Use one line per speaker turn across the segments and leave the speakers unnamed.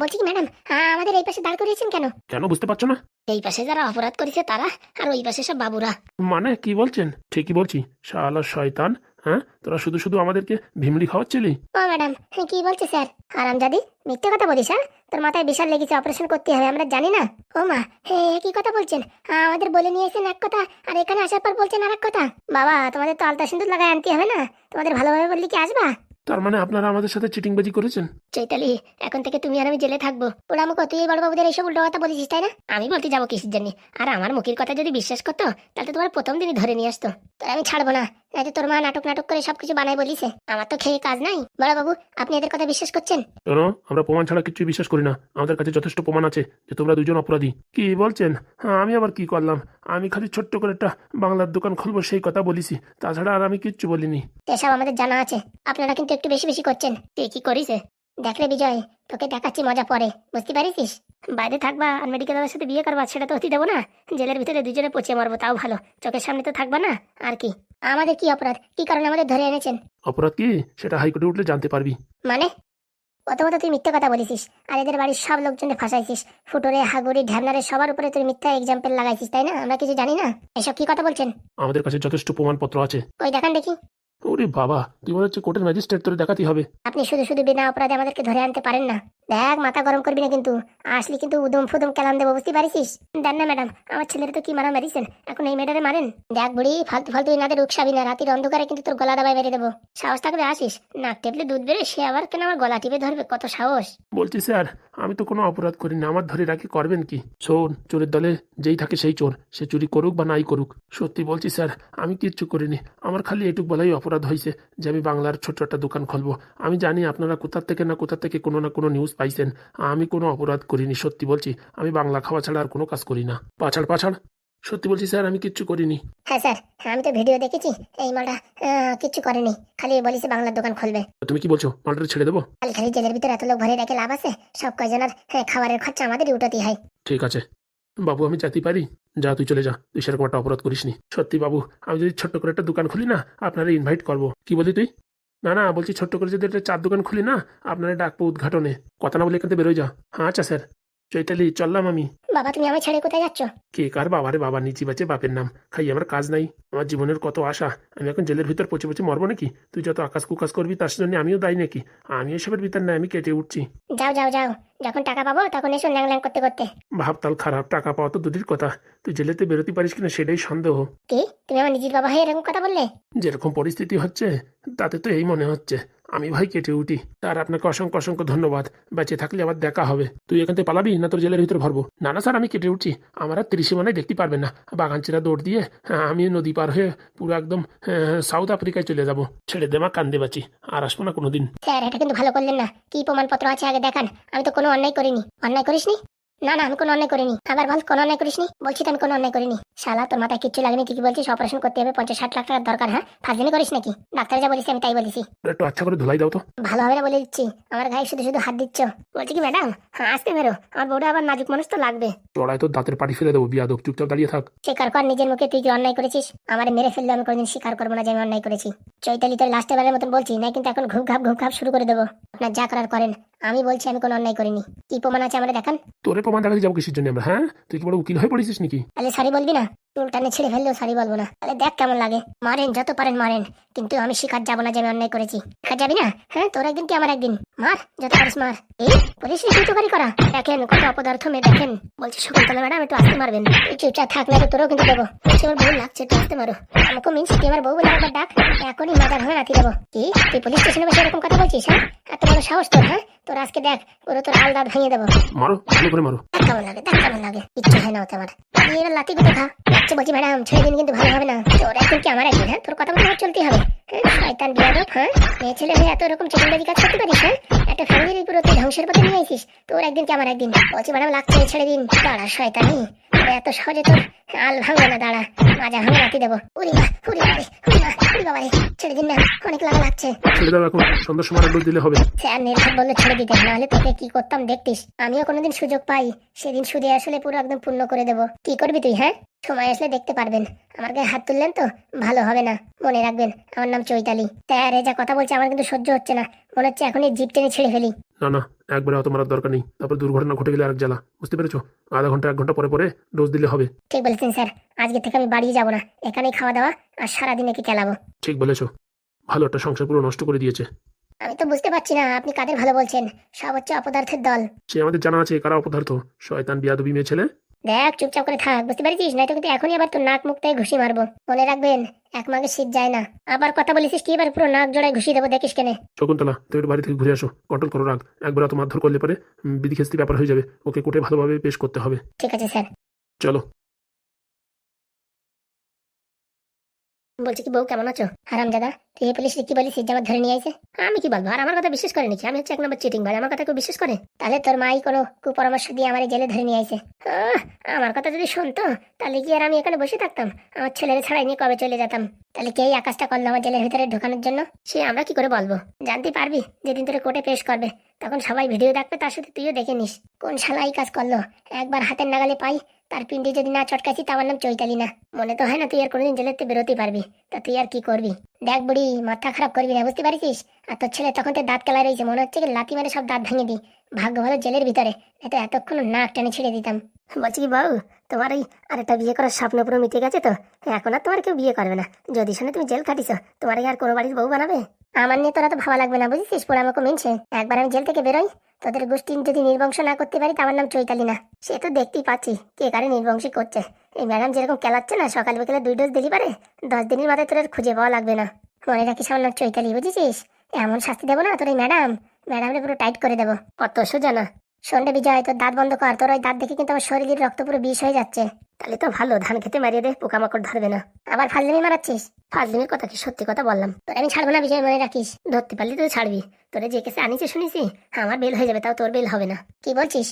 বলছি কি ম্যাডাম আমাদের এই পাশে দাঁড় করিয়েছেন কেন?
কেন বুঝতে পারছ না?
এই পাশে যারা অপরাধ করেছে তারা আর ওই পাশে সব বাবুরা।
মানে কি বলছেন? ঠিকই বলছি। শালা শয়তান হ্যাঁ তোরা শুধু শুধু আমাদেরকে ভিমড়ি খাওয়াচ্ছিলি?
ও ম্যাডাম কি বলছে স্যার? আরামজাদি মিথ্যে কথা বলিস হ্যাঁ তোর মাথায় বিশাল লেগেছে অপারেশন করতে হবে আমরা জানি না। ও মা হ্যাঁ কি কথা বলছেন? আমাদের বলে নিয়ে এসেছেন এক কথা আর এখানে আসার পর বলছেন আর এক কথা। বাবা তোমাদের তো আলতা সিন্দুর লাগায় আনতে হবে না? তোমাদের ভালোভাবে বললি কি আসবা?
তার মানে আপনারা আমাদের সাথে চিটিংবাজি করেছেন?
চৈতালি এখন থেকে তুমি আর আমি জেলে থাকব। ওরা আমাকে তুই এই বড়বাবুদের এইসব উল্টো কথা বলেছিস তাই না? আমি বলতে যাব কিসের জন্য। আর আমার মুখের কথা যদি বিশ্বাস করতো তাহলে তোমার প্রথম দিনই ধরে নিয়ে আসতো। তোর আমি ছাড়বো না। নয়তো তোর মা নাটক নাটক করে সবকিছু বানাই বলিছে আমার তো খেয়ে কাজ নাই। বড়বাবু আপনি এদের কথা বিশ্বাস করছেন?
শোনো আমরা প্রমাণ ছাড়া কিছু বিশ্বাস করি না। আমাদের কাছে যথেষ্ট প্রমাণ আছে যে তোমরা দুজন অপরাধী। কি বলছেন? হ্যাঁ আমি আবার কি করলাম? আমি খালি ছোট্ট করে একটা বাংলার দোকান খুলবো সেই কথা বলিছি। তাছাড়া আর আমি কিচ্ছু বলিনি।
এসব আমাদের জানা আছে। আপনারা কিন্তু একটু বেশি বেশি করছেন। তুই কি করিস দেখলে বিজয় তোকে দেখাচ্ছি মজা পরে। বুঝতে পারিস বাইরে থাকবা আর মেডিকেল মেডিকেলের সাথে বিয়ে করবা সেটা তো হতে দেবো না। জেলের ভিতরে দুজনে পচে মারবো তাও ভালো। চোখের সামনে তো থাকবা না? আর কি? আমাদের কি অপরাধ? কি কারণে আমাদের ধরে এনেছেন?
অপরাধ কি? সেটা হাইকোর্টে উঠলে জানতে পারবি।
মানে? প্রথমত তুই মিথ্যা কথা বলেছিস। আর এদের বাড়ির সব লোকজনকে ফাঁসাইছিস। ফুটোরে হাগুড়ি ঢ্যাবনারে সবার উপরে তুই মিথ্যা এক্সাম্পল লাগাইছিস তাই না? আমরা কিছু জানি না। এসব কি কথা বলছেন?
আমাদের কাছে যথেষ্ট প্রমাণপত্র আছে।
ওই দেখান দেখি।
ওরে বাবা তুই মনে হচ্ছে কোর্টের ম্যাজিস্ট্রেট তোরে দেখাতেই হবে।
আপনি শুধু শুধু বিনা অপরাধে আমাদেরকে ধরে আনতে পারেন না। দেখ, মাথা গরম করবি না কিন্তু। আসলে কিন্তু উদম ফুদম কেলাম দেবো, বুঝতে পারিস দেন না, ম্যাডাম, আমার ছেলের তো কি মারা মারিছেন? এখন এই মেয়েটারে মারেন? দেখ বুড়ি, ফালতু ফালতু এনাদের উকসাবি না, রাতের অন্ধকারে কিন্তু তোর গলা দাবায় মেরে দেবো। সাহস থাকলে আসিস। নাক টেপলে দুধ বেরোয়, সে আবার কেন আমার গলা টিপে ধরবে? কত সাহস।
বলছি, স্যার, আমি তো কোনো অপরাধ করিনি আমার ধরে রাখি করবেন কি? শোন চোরের দলে যেই থাকে সেই চোর, সে চুরি করুক বা নাই করুক। সত্যি বলছি, স্যার, আমি কিচ্ছু করিনি। আমার খালি এটুক বলাই অপরাধ হয়েছে যে আমি বাংলার ছোট্ট একটা দোকান খুলবো। আমি জানি আপনারা কোথার থেকে না কোথা থেকে কোনো না কোনো নিউজ পাইছেন। আমি কোনো অপরাধ করিনি সত্যি বলছি। আমি বাংলা খাওয়া ছাড়া আর কোনো কাজ করি না। পাছাড় পাছাড়। সত্যি বলছি স্যার আমি কিচ্ছু করিনি।
হ্যাঁ স্যার আমি তো ভিডিও দেখেছি। এই মালটা কিচ্ছু করেনি। খালি বলিস বাংলার দোকান খুলবে।
তুমি কি বলছো? মালটা ছেড়ে দেবো?
খালি খালি জেলের ভিতরে এত লোক ভরে রেখে লাভ আছে সব কয়জনের হ্যাঁ, খাবারের খরচা আমাদেরই উঠাতেই হয়।
ঠিক আছে। বাবু আমি যেতে পারি যা তুই চলে যা। তুই সেরকম একটা অপরাধ করিসনি। সত্যি বাবু আমি যদি ছোট্ট করে একটা দোকান খুলি না আপনারা ইনভাইট করব। কি বলি তুই? না না, বলছি ছোট্ট করে যদি একটা চার দোকান খুলি না আপনারা ডাকবো উদ্ঘাটনে। কথা না বলে এখান থেকে বেরোয় যা হ্যাঁ আচ্ছা স্যার। চৈতালি চললাম আমি
বাবা তুমি আমার ছেড়ে কোথায় যাচ্ছ?
কে কার বাবারে বাবা নিচি বাচ্চে বাপের নাম। খাই আমার কাজ নাই। আমার জীবনের কত আশা। আমি এখন জেলের ভিতর পচে পচে মরবো নাকি? তুই যত আকাশ কুকাশ করবি তার জন্য আমিও দায়ী নাকি? আমি এসবের ভিতর না আমি কেটে উঠছি।
যাও যাও যাও। যখন টাকা পাবো তখন এসো ল্যাং ল্যাং করতে। করতে
ভাবতাল খারাপ টাকা পাওয়া তো দুদির কথা। তুই জেলেতে বেরোতে পারিস কিনা সেটাই সন্দেহ।
কি? তুমি আমার নিজের বাবা হয়ে এরকম কথা বললে?
যেরকম পরিস্থিতি হচ্ছে তাতে তো এই মনে হচ্ছে। আমি ভাই কেটে উঠি। তার আপনাকে অসংখ্য অসংখ্য ধন্যবাদ। বেঁচে থাকলে আবার দেখা হবে। তুই এখান থেকে পালাবি? না তোর জেলের ভিতরে ভরবো। না না স্যার আমি কেটে উঠছি। আমার আর তিরিশে মানে দেখতে পারবেন না। বাগানচিরা দৌড় দিয়ে হ্যাঁ, আমি নদী পার হয়ে পুরো একদম হ্যাঁ, সাউথ আফ্রিকায় চলে যাব। ছেড়ে দেমা কান্দে বাঁচি। আর আসব না কোনোদিন।
স্যার এটা কিন্তু ভালো করলেন না। কি প্রমাণপত্র আছে আগে দেখান? আমি তো কোনো অন্যায় করিনি। অন্যায় করিসনি? না না আমি কোনো অন্যায় করিনি। আবার বল কোনো অন্যায় করিসনি? বলছি তো আমি কোনো অন্যায় করিনি। শালা তোর মাথায় কিচ্ছু লাগেনি তুই কি বলছিস অপারেশন করতে হবে পঞ্চাশ ষাট লাখ টাকার দরকার হ্যাঁ? ফাজলামি করিস নাকি? ডাক্তার যা বলিস আমি তাই বলিছি।
একটু আচ্ছা করে ধুলাই দাও তো।
ভালো হবে না বলে দিচ্ছি। আমার গায়ে শুধু শুধু হাত দিচ্ছ। বলছি কি ম্যাডাম হ্যাঁ আসতে বেরো আমার বউটা আবার নাজুক মানুষ তো লাগবে।
চড়ায় তো দাঁতের পাটি ফেলে দেবো বিয়াদব চুপচাপ দাঁড়িয়ে থাক।
স্বীকার কর নিজের মুখে তুই কি অন্যায় করেছিস আমার মেরে ফেললে আমি কোনোদিন স্বীকার করব না যে আমি অন্যায় করেছি। চৈতালি তোর লাস্টে বারের মতন বলছি না কিন্তু এখন ঘুপ ঘাপ ঘুপ ঘাপ শুরু করে দেবো। আপনার যা করার করেন। আমি বলছি আমি কোনো অন্যায় করিনি। কি প্রমাণ আছে আমরা দেখান?
তোরে প্রমাণ দেখাতে যাব কিসের জন্য আমরা হ্যাঁ? তুই কি বড় উকিল হয়ে পড়েছিস নাকি?
তাহলে সারি বলবি না? চুল টানে ছেড়ে ফেললেও সারি বলব না। তাহলে দেখ কেমন লাগে। মারেন যত পারেন মারেন। কিন্তু আমি শিকার যাব না যে আমি অন্যায় করেছি। শিকার যাবি না? হ্যাঁ তোর একদিন কি আমার একদিন? মার যত পারিস মার। এই পুলিশ তুই করা। দেখেন কত অপদার্থ মেয়ে দেখেন। বলছি শকুন্তলা ম্যাডাম একটু আসতে মারবেন। চুপচাপ থাক না তোরও কিন্তু দেবো। বলছি আমার বউ লাগছে একটু আসতে মারো। আমাকে মিনস তুই আমার বউ বলে একবার ডাক। এখনই মাথা ভাঙে নাতি দেবো। কি? তুই পুলিশ স্টেশনে বসে এরকম কথা বলছিস হ্যাঁ? এত বড় সাহস তোর হ্যাঁ? তোর আজকে দেখ পুরো তোর আলদা ভেঙে দেবো।
মারো ভালো করে মারো।
দেখ কেমন লাগে দেখ কেমন লাগে। ইচ্ছে হয় না ওতে আমার। আচ্ছা বলছি ম্যাডাম ছেড়ে দিন কিন্তু ভালো হবে না। তোর একদিন কি আমার একদিন হ্যাঁ তোর কথা মতো চলতেই হবে। হ্যাঁ শয়তান বিয়াদব হ্যাঁ? মেয়ে ছেলে হয়ে এত চিকেনবাজি কাজ করতে পারিস হ্যাঁ? একটা ফ্যামিলির পুরো তুই ধ্বংসের পথে নিয়ে আইছিস তোর একদিন কি আমার একদিন? বলছি ম্যাডাম লাগছে ছেড়ে দিন। দাঁড়া শয়তানি। এত সহজে তোর আল ভাঙবে না দাঁড়া। মাজা ভাঙে দেবো। মা বাবারে মা উরি বাবারে ছেড়ে দিন না অনেক লাগা লাগছে।
ছেড়ে দাও এখন সন্ধ্যার সময় দিলে হবে।
স্যার নির্ভর বললে ছেড়ে দিতে নাহলে তোকে কি করতাম দেখতিস। আমিও কোনোদিন সুযোগ পাই। সেদিন সুদে আসলে পুরো একদম পূর্ণ করে দেবো। কি করবি তুই হ্যাঁ? সময় আসলে দেখতে পারবেন। আমার গায়ে হাত তুললেন তো? ভালো হবে না। মনে রাখবেন আমার নাম চৈতালি। এ যা কথা বলছে আমার কিন্তু সহ্য হচ্ছে না। মনে হচ্ছে এখনই জিপ টেনে ছেড়ে ফেলি।
না না একবারে অত মারার দরকার নেই। তারপর দুর্ঘটনা ঘটে গেলে আরেক জ্বালা। বুঝতে পেরেছ? আধা ঘণ্টা এক ঘণ্টা পরে পরে ডোজ দিলে হবে।
ঠিক বলেছেন স্যার। আজকে থেকে আমি বাড়িয়ে যাব না। এখানেই খাওয়া দাওয়া আর সারাদিন একে খেলাবো?
ঠিক বলেছ। ভালো একটা সংসার পুরো নষ্ট করে দিয়েছে।
আমি তো বুঝতে পারছি না আপনি কাদের ভালো বলছেন? সব হচ্ছে অপদার্থের দল।
সে আমাদের জানা আছে কারা অপদার্থ? শয়তান বিয়াদবি মেয়ে ছেলে?
দেখ চুপচাপ করে থাক বুঝতে পারছিস? না কিন্তু এখনই আবার তোর নাক মুখটাই ঘুষি মারবো। মনে রাখবেন এক মাগে শীত যায় না। আবার কথা বলেছিস কি? এবার পুরো নাক জোড়ায় ঘুষি দেবো দেখিস কেনে।
শকুন্তলা তুমি একটু বাড়ি থেকে ঘুরে আসো কন্ট্রোল করো রাগ। একবার তোমার মারধর করলে পরে বিধি বিধিখেস্তি ব্যাপার হয়ে যাবে। ওকে কোর্টে ভালোভাবে পেশ করতে হবে।
ঠিক আছে স্যার।
চলো।
বলছি কি, বউ কেমন আছো? হারাম দাদা তুই পুলিশ কি বলিস আমার ধরে নিয়ে আইছে? আমি কি বলব? আর আমার কথা বিশ্বাস করে নাকি আমি হচ্ছে এক নম্বর চিটিং ভাই আমার কথা কেউ বিশ্বাস করে? তাহলে তোর মাই কোনো কুপরামর্শ দিয়ে আমার জেলে ধরে নিয়ে আইছে। আমার কথা যদি শুনতো, তাহলে কি আর আমি এখানে বসে থাকতাম? আমার ছেলের ছাড়াই নিয়ে কবে চলে যেতাম? তাহলে কে আকাশটা করল আমার জেলের ভিতরে ঢোকানোর জন্য? সে আমরা কি করে বলব? জানতে পারবি, যেদিন তোরে কোর্টে পেশ করবে। তখন সবাই ভিডিও দেখবে, তার সাথে তুইও দেখে নিস। কোন শালা কাজ করল? একবার হাতের নাগালে পাই তার পিন্ডি যদি না চটকাইছি তার নাম চৈতালি না। মনে তো হয় না তুই আর কোনোদিন জেলেতে বেরোতে পারবি। তা তুই আর কি করবি? দেখ বুড়ি, মাথা খারাপ করবি না, বুঝতে পারিস আর তোর ছেলে তখন তো দাঁত কেলা রয়েছে, মনে হচ্ছে কি লাতি মারে সব দাঁত ভেঙে দি ভাগ্য ভালো জেলের ভিতরে এত এতক্ষণ নাক টেনে ছেড়ে দিতাম। বলছি কি বউ, তোমার এই আরেকটা বিয়ে করার স্বপ্ন পুরো মিটে গেছে তো? এখন আর তোমার কেউ বিয়ে করবে না। যদি শুনে তুমি জেল খাটিস তোমার আর কোনো বাড়ির বউ বানাবে? আমার নিয়ে তোরা তো ভাবা লাগবে না, বুঝেছিস? পরে আমাকে মিনছে। একবার আমি জেল থেকে বেরোই তোদের গোষ্ঠী যদি নির্বংশ না করতে পারি তার নাম চৈতালি না। সে তো দেখতেই পাচ্ছি, কে কারে নির্বংশী করছে। এই ম্যাডাম যেরকম খেলাচ্ছে না, সকাল বিকেলে দুই ডোজ দিলি পারে দশ দিনের মাথায় তোর খুঁজে পাওয়া লাগবে না। মনে রাখিস আমার নাম চৈতালি, বুঝেছিস? এমন শাস্তি দেবো না তোর এই ম্যাডাম। ম্যাডামরে পুরো টাইট করে দেবো। অত সোজা না। সন্ধ্যে বিজয়, তোর দাঁত বন্ধ কর। তোর ওই দাঁত দেখে কিন্তু আমার শরীরের রক্ত পুরো বিষ হয়ে যাচ্ছে। তাহলে তো ভালো, ধান খেতে মারিয়ে দে, পোকামাকড় ধরবে না। আবার ফাজলিমি মারাচ্ছিস? ফাজলিমির কথা কি সত্যি কথা বললাম? তোর আমি ছাড়বো না, বিজয়, মনে রাখিস। ধরতে পারলি তুই ছাড়বি। তোরে যে কেসে আনিছে শুনিছি, আমার বেল হয়ে যাবে, তাও তোর বেল হবে না। কি বলছিস?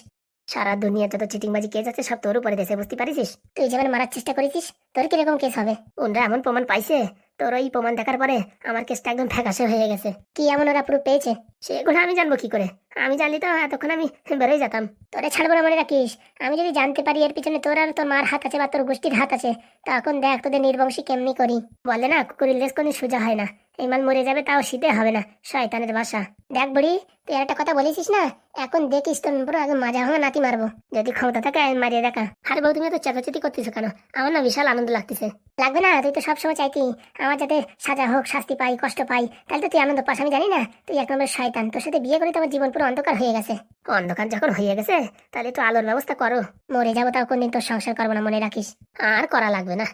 সারা দুনিয়া যত চিটিংবাজি কেস আছে, সব তোর উপরে দেশে, বুঝতে পারিস? তুই যেমন মারার চেষ্টা করেছিস, তোর কীরকম কেস হবে? ওনরা এমন প্রমাণ পাইছে? তোর ওই প্রমাণ দেখার পরে আমার কেসটা একদম ফ্যাকাশে হয়ে গেছে। কি এমন ওরা প্রুফ পেয়েছে? সেগুলো আমি জানব কি করে? আমি জানলি তো এতক্ষণ আমি বেরোই যেতাম। তোরে ছাড়বো না মনে রাখিস? আমি যদি জানতে পারি এর পিছনে তোর আর তোর মার হাত আছে বা তোর গোষ্ঠীর হাত আছে, তখন দেখ তোদের নির্বংশী কেমনি করি। বলে না, কুকুরের লেস কোনো সোজা হয় না। এই মাল মরে যাবে, তাও শীতে হবে না। শয়তানের বাসা। দেখ বুড়ি তুই একটা কথা বলেছিস না? এখন দেখিস তোর পুরো একদম মাজা ভাঙা নাতি মারবো। যদি ক্ষমতা থাকে মারিয়ে দেখা। আর বউ, তুমি তো চেপাচেতি করতেছো কেন? আমার না বিশাল আনন্দ লাগতেছে। লাগবে না, তুই তো সবসময় চাইতি। আমার যাতে সাজা হোক, শাস্তি পাই, কষ্ট পাই, তাহলে তো তুই আনন্দ পাস, আমি জানি না। তুই এক নম্বর শয়তান। তোর সাথে বিয়ে করে তো আমার জীবন পুরো অন্ধকার হয়ে গেছে। অন্ধকার যখন হয়ে গেছে, তাহলে তো আলোর ব্যবস্থা করো। মরে যাব তাও কোনদিন তোর সংসার করব না, মনে রাখিস। আর করা লাগবে না।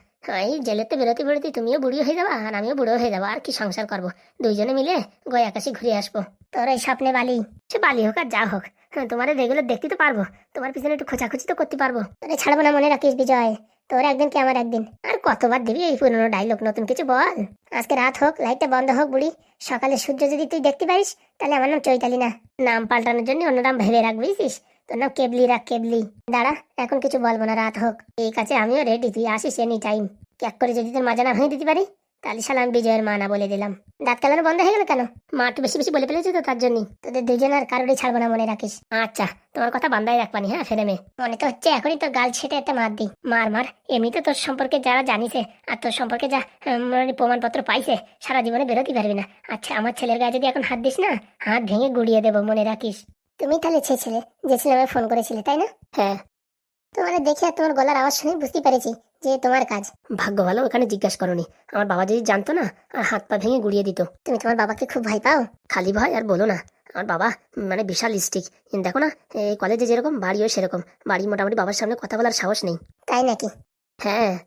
এই জেলেতে বেরোতে বেরোতে তুমিও বুড়িও হয়ে যাবা, আর আমিও বুড়ো হয়ে যাব। আর কি সংসার করব? দুইজনে মিলে গয় আকাশে ঘুরে আসব। তোর এই স্বপ্নে বালি। সে বালি হোক আর যা হোক হ্যাঁ তোমার রেগুলার দেখতে তো পারব। তোমার পিছনে একটু খোঁচাখুচি তো করতে পারব। তোরে ছাড়বো না মনে রাখিস বিজয়। তোর একদিন কি আমার একদিন? আর কতবার দিবি এই পুরনো ডাইলগ নতুন কিছু বল। আজকে রাত হোক লাইটটা বন্ধ হোক বুড়ি। সকালে সূর্য যদি তুই দেখতে পারিস, তাহলে আমার নাম চৈতালি না। নাম পাল্টানোর জন্য অন্য নাম ভেবে রাখবি তোর নাম কেবলি রাখ, কেবলি। দাঁড়া, এখন কিছু বলব না, রাত হোক। ঠিক আছে, আমিও রেডি তুই আসিস এনি টাইম ক্যাক করে যদি তোর মাজা না ভেঙে দিতে পারি তাহলে শালা আমি বিজয়ের মা না বলে দিলাম। দাঁত কালানো বন্ধ হয়ে গেল কেন? মা একটু বেশি বেশি বলে ফেলেছে তো তার জন্যই। তোদের দুজন আর কারোরই ছাড়বো না মনে রাখিস। আচ্ছা তোমার কথা বান্ধাই রাখবানি হ্যাঁ ফেরে মে মনে তো হচ্ছে এখনই তোর গাল ছেটে একটা মার দি মার মার, এমনি তো তোর সম্পর্কে যারা জানিছে আর তোর সম্পর্কে যা মানে প্রমাণপত্র পাইছে, সারা জীবনে বেরোতে পারবি না। আচ্ছা আমার ছেলের গায়ে যদি এখন হাত দিস না, হাত ভেঙে গুড়িয়ে দেবো, মনে রাখিস। তুমি তাহলে ছেলে, যে ছেলে আমায় ফোন করেছিলে, তাই না? হ্যাঁ। তোমার দেখে তোমার গলার আওয়াজ শুনে বুঝতে পেরেছি। যে তোমার কাজ। ভাগ্য ভালো ওখানে জিজ্ঞাসা করনি। আমার বাবা যদি জানতো না আর হাত পা ভেঙে গুড়িয়ে দিত তুমি তোমার বাবাকে খুব ভয় পাও? খালি ভয় আর বলো না। আমার বাবা মানে বিশাল স্টিক। দেখো না এই কলেজে যেরকম বাড়িও সেরকম। বাড়ি মোটামুটি বাবার সামনে কথা বলার সাহস নেই। তাই নাকি? হ্যাঁ।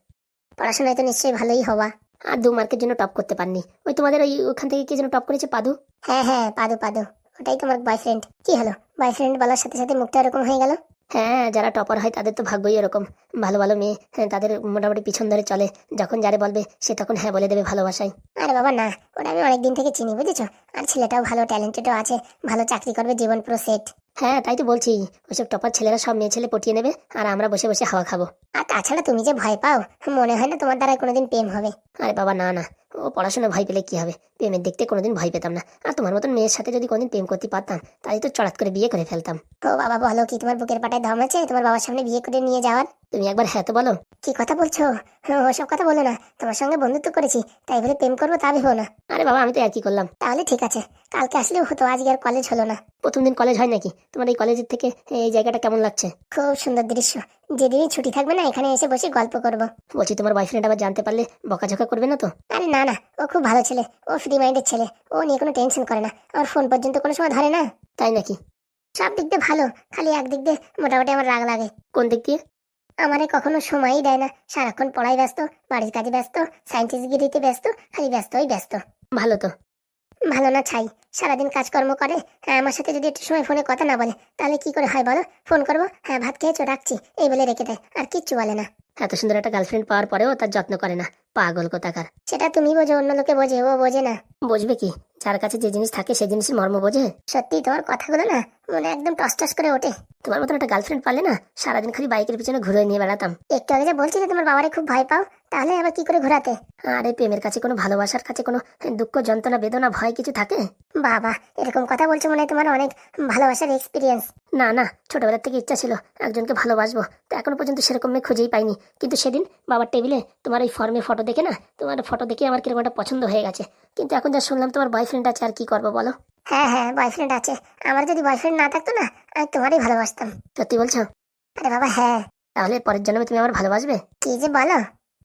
পড়াশোনায় তো নিশ্চয়ই ভালোই হওয়া। আর দু মার্কের জন্য টপ করতে পারনি। ওই তোমাদের ওই ওখান থেকে কে যেন টপ করেছে পাদু? হ্যাঁ হ্যাঁ পাদু পাদু। ওটাই তোমার বয়ফ্রেন্ড কি হলো? বয়ফ্রেন্ড বলার সাথে সাথে মুখটা এরকম হয়ে গেল? হ্যাঁ যারা টপার হয় তাদের তো ভাগ্যই এরকম। ভালো ভালো মেয়ে হ্যাঁ, তাদের মোটামুটি পিছন ধরে চলে। যখন যারে বলবে সে তখন হ্যাঁ বলে দেবে ভালোবাসায়। আরে বাবা না ওটা আমি অনেকদিন থেকে চিনি বুঝেছ? আর ছেলেটাও ভালো ট্যালেন্টেডও আছে ভালো চাকরি করবে জীবন পুরো সেট হ্যাঁ তাই তো বলছি। ওইসব টপার ছেলেরা সব মেয়ে ছেলে পটিয়ে নেবে আর আমরা বসে বসে হাওয়া খাব। আর তাছাড়া তুমি যে ভয় পাও মনে হয় না তোমার দ্বারা কোনোদিন প্রেম হবে। আরে বাবা না না। ও পড়াশোনা ভয় পেলে কি হবে? প্রেমের দেখতে কোনোদিন ভয় পেতাম না। আর তোমার মতন মেয়ের সাথে যদি কোনোদিন প্রেম করতে পারতাম তাই তো চড়াত করে বিয়ে করে ফেলতাম। ও বাবা, বলো কি, তোমার বুকের পাটায় দম আছে? তোমার বাবার সামনে বিয়ে করে নিয়ে যাওয়ার? তুমি একবার হ্যাঁ তো বলো। কি কথা বলছো? হ্যাঁ, ওসব কথা বলো না। তোমার সঙ্গে বন্ধুত্ব করেছি তাই বলে প্রেম করব তা ভেবো না। আরে বাবা আমি তো একই করলাম। তাহলে ঠিক আছে। কালকে আসলেও হতো আজকে আর কলেজ হলো না। প্রথম দিন কলেজ হয় নাকি? তোমার এই কলেজের থেকে এই জায়গাটা কেমন লাগছে? খুব সুন্দর দৃশ্য। যেদিনই ছুটি থাকবে না এখানে এসে বসে গল্প করব। বলছি তোমার বয়ফ্রেন্ড আবার জানতে পারলে বকাঝকা করবে না তো? আরে না না ও খুব ভালো ছেলে। ও ফ্রি মাইন্ডের ছেলে। ও নিয়ে কোনো টেনশন করে না। আমার ফোন পর্যন্ত কোনো সময় ধরে না। তাই নাকি? সব দিক দিয়ে ভালো। খালি একদিক দিয়ে মোটামুটি আমার রাগ লাগে। কোন দিক দিয়ে? আমারে কখনো সময়ই দেয় না। সারাক্ষণ পড়াই ব্যস্ত, বাড়ির কাজে ব্যস্ত সায়েন্টিস্টগিরিতে ব্যস্ত, খালি ব্যস্তই ব্যস্ত। ভালো তো। ভালো না ছাই। সারাদিন কাজকর্ম করে। হ্যাঁ আমার সাথে যদি একটু সময় ফোনে কথা না বলে, তাহলে কি করে হয় বলো? ফোন করব। হ্যাঁ ভাত খেয়েছো, রাখছি। এই বলে রেখে দেয়। আর কিচ্ছু বলে না। এত সুন্দর একটা গার্লফ্রেন্ড পাওয়ার পরেও তার যত্ন করে না। পাগল কোথাকার। সেটা তুমি বোঝো, অন্য লোকে বোঝে, ও বোঝে না। বুঝবে কি? যার কাছে যে জিনিস থাকে সেই জিনিসের মর্ম বোঝে। সত্যি, তোমার কথাগুলো না মনে একদম টস টস করে ওঠে। তোমার মতন একটা গার্লফ্রেন্ড পালে না সারাদিন খালি বাইকের পিছনে ঘুরে নিয়ে বেড়াতাম। একটু আগে যে বলছিলে তোমার বাবারে খুব ভয় পাও তাহলে আবার কি করে ঘোরাতে? আরে প্রেমের কাছে কোনো ভালোবাসার কাছে কোনো দুঃখ যন্ত্রণা বেদনা ভয় কিছু থাকে? বাবা এরকম কথা বলছো মনে হয় তোমার অনেক ভালোবাসার এক্সপিরিয়েন্স না না ছোটবেলার থেকে ইচ্ছা ছিল একজনকে ভালোবাসবো। তো এখনও পর্যন্ত সেরকম মেয়ে খুঁজেই পাইনি। কিন্তু সেদিন বাবার টেবিলে তোমার এই ফর্মে ফটো দেখে না তোমার ফটো দেখে আমার কীরকম একটা পছন্দ হয়ে গেছে। কিন্তু এখন যা শুনলাম তোমার বয়ফ্রেন্ড আছে আর কি করব বলো? হ্যাঁ হ্যাঁ বয়ফ্রেন্ড আছে। আমার যদি বয়ফ্রেন্ড না থাকতো না আমি তোমারই ভালোবাসতাম। সত্যি বলছো? আরে বাবা হ্যাঁ। তাহলে পরের জন্মে তুমি আমার ভালোবাসবে? কি যে বলো?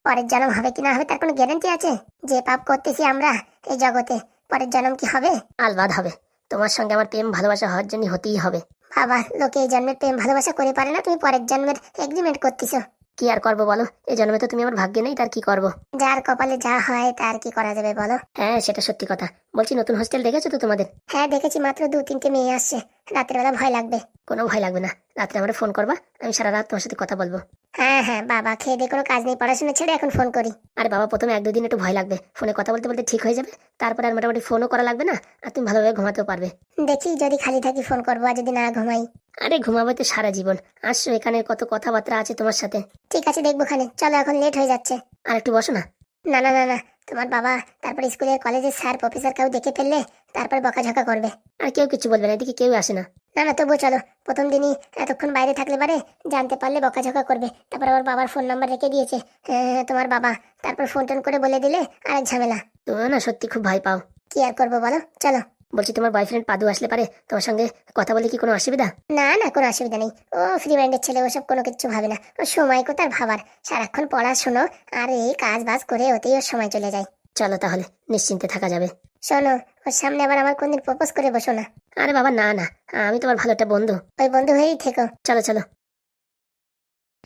পরের জন্ম হবে কি না হবে তার কোনো গ্যারান্টি আছে? যে পাপ করতেছি আমরা এই জগতে পরের জন্ম কি হবে? আলবাদ হবে। তোমার সঙ্গে আমার প্রেম ভালোবাসা হওয়ার জন্য হতেই হবে। বাবা লোকে এই জন্মের প্রেম ভালোবাসা করে পারে না তুমি পরের জন্মের এগ্রিমেন্ট করতেছো। কি আর করব বলো? এই জন্মে তো তুমি আমার ভাগ্যে নেই তার কি করব? যার কপালে যা হয় তার কি করা যাবে বলো? হ্যাঁ সেটা সত্যি কথা। বলছি নতুন হোস্টেল দেখেছ তো তোমাদের? হ্যাঁ দেখেছি মাত্র দু তিনটে মেয়ে আসছে। রাতের বেলা ভয় লাগবে। কোনো ভয় লাগবে না। রাত্রে আমার ফোন করবা আমি সারা রাত তোমার সাথে কথা বলব। হ্যাঁ হ্যাঁ বাবা খেয়ে দিয়ে কোনো কাজ নেই পড়াশোনা ছেড়ে এখন ফোন করি। আরে বাবা প্রথমে এক দুদিন একটু ভয় লাগবে। ফোনে কথা বলতে বলতে ঠিক হয়ে যাবে তারপরে আর মোটামুটি ফোনও করা লাগবে না আর তুমি ভালোভাবে ঘুমাতেও পারবে। দেখি যদি খালি থাকি ফোন করব আর যদি না ঘুমাই। আরে ঘুমাবো তো সারা জীবন। আসছো এখানে কত কথাবার্তা আছে তোমার সাথে। ঠিক আছে দেখব খানে চলো এখন লেট হয়ে যাচ্ছে। আর একটু বসো না। না না না না। তোমার বাবা তারপর স্কুলের কলেজের স্যার প্রফেসর কেউ দেখে ফেললে তারপর বকাঝকা করবে। আর কেউ কিছু বলবে না এদিকে কেউ আসে না। না না তবুও চলো। প্রথম দিনই এতক্ষণ বাইরে থাকলে পারে জানতে পারলে বকাঝকা করবে। তারপর আমার বাবার ফোন নাম্বার রেখে দিয়েছে। হ্যাঁ, তোমার বাবা তারপর ফোন টোন করে বলে দিলে আরেক ঝামেলা। তুমিও না সত্যি খুব ভয় পাও। কি আর করব বলো? চলো। বলছি তোমার বয়ফ্রেন্ড পাদু আসলে পারে? তোমার সঙ্গে কথা বলে কি কোনো অসুবিধা? না না কোনো অসুবিধা নেই। ও ফ্রি মাইন্ডের ছেলে ওসব কোনো কিছু ভাবে না। ও সময় কোথার ভাবার। সারাক্ষণ পড়াশুনো আর এই কাজ বাজ করে ওতেই ওর সময় চলে যায়। চলো তাহলে নিশ্চিন্তে থাকা যাবে। শোনো ওর সামনে আবার আমার কোনদিন প্রপোজ করে বসো না। আরে বাবা না না আমি তোমার ভালো একটা বন্ধু। ওই বন্ধু হয়েই থেকো। চলো চলো।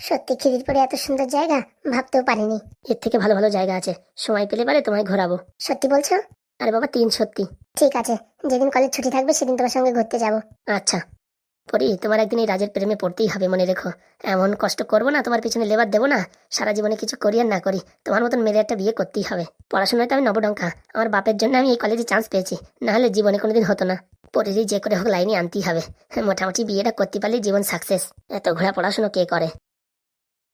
সত্যি খিদিরপুরে এত সুন্দর জায়গা? ভাবতেও পারিনি। এর থেকে ভালো ভালো জায়গা আছে। সময় পেলে পারে তোমায় ঘোরাবো। সত্যি বলছো? আরে বাবা তিন সত্যি। ঠিক আছে, যেদিন কলেজ ছুটি থাকবে সেদিন তোমার সঙ্গে ঘুরতে যাব। আচ্ছা। পরি, তোমার একদিন এই রাজের প্রেমে পড়তেই হবে, মনে রেখো। এমন কষ্ট করব না, তোমার পিছনে লেবার দেবো না। সারা জীবনে কিছু করি আর না করি, তোমার মতন মেরে একটা বিয়ে করতেই হবে। পড়াশোনায় তো আমি নবডঙ্কা, আমার বাপের জন্য আমি এই কলেজে চান্স পেয়েছি না হলে জীবনে কোনোদিন হতো না। পরেরই যে করে হোক লাইনে আনতেই হবে। মোটামুটি বিয়েটা করতে পারলে জীবন সাকসেস এত ঘোরা পড়াশোনা কে করে?